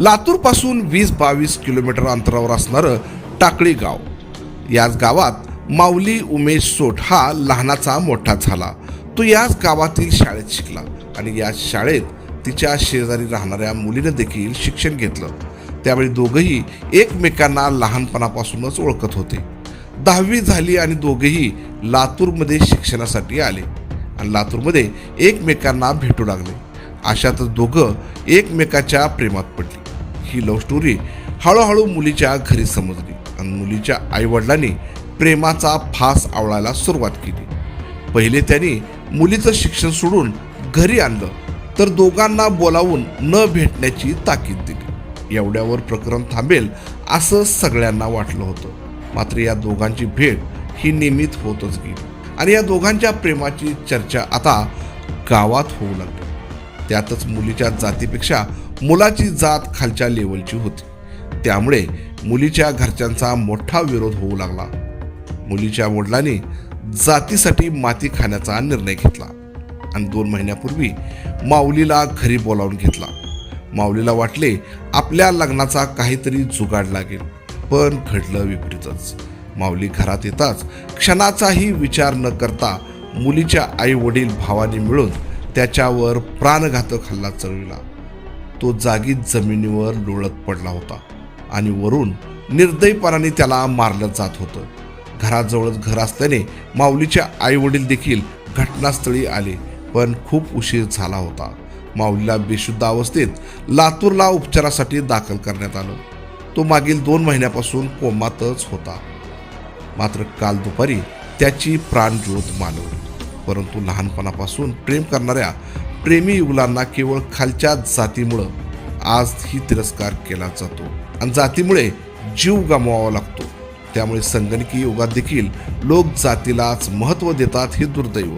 लातूरपासून वीस बावीस किलोमीटर अंतरावर असणारं टाकळी गाव. याच गावात माऊली उमेश सोट हा लहानाचा मोठा झाला. तो याच गावातील शाळेत शिकला आणि या शाळेत तिच्या शेजारी राहणाऱ्या मुलीनं देखील शिक्षण घेतलं. त्यावेळी दोघंही एकमेकांना लहानपणापासूनच ओळखत होते. दहावी झाली आणि दोघेही लातूरमध्ये शिक्षणासाठी आले आणि लातूरमध्ये एकमेकांना भेटू लागले. अशातच दोघं एकमेकाच्या प्रेमात पडली. ही लव्ह स्टोरी हळूहळू मुलीच्या घरी समजली आणि मुलीच्या आईवडिलांनी प्रेमाचा फास आवळायला सुरुवात केली. पहिले त्यांनी मुलीचं शिक्षण सोडून घरी आणलं तर दोघांना बोलावून न भेटण्याची ताकीद दिली. एवढ्यावर प्रकरण थांबेल असं सगळ्यांना वाटलं होतं. मात्र या दोघांची भेट ही नियमित होतच गेली आणि या दोघांच्या प्रेमाची चर्चा आता गावात होऊ लागली. त्यातच मुलीच्या जातीपेक्षा मुलाची जात खालच्या लेवलची होती. त्यामुळे मुलीच्या घरच्यांचा मोठा विरोध होऊ लागला. मुलीच्या वडिलांनी जातीसाठी माती खाण्याचा निर्णय घेतला आणि दोन महिन्यापूर्वी माऊलीला घरी बोलावून घेतला. माऊलीला वाटले आपल्या लग्नाचा काहीतरी जुगाड लागेल पण घडलं विपरीतच. माऊली घरात येताच क्षणाचाही विचार न करता मुलीच्या आई वडील भावाने मिळून त्याच्यावर प्राणघातक हल्ला चढविला. तो जागीच जमिनीवर लोळत पडला होता आणि वरून निर्दयपणाने त्याला मारलं जात होतं. घराजवळच घर असल्याने माऊलीच्या आई वडील देखील घटनास्थळी आले पण खूप उशीर झाला होता. माऊलीला बेशुद्ध अवस्थेत लातूरला उपचारासाठी दाखल करण्यात आलं. तो मागील दोन महिन्यापासून कोमातच होता. मात्र काल दुपारी त्याची प्राणज्योत मालवली परंतु लहानपणापासून प्रेम करणाऱ्या प्रेमी युगलांना केवळ खालच्या जातीमुळं आज ही तिरस्कार केला जातो. आणि जातीमुळे जीव गमवावा लागतो. त्यामुळे संगणकीय युगात देखील लोक जातीलाच महत्त्व देतात हे दुर्दैव.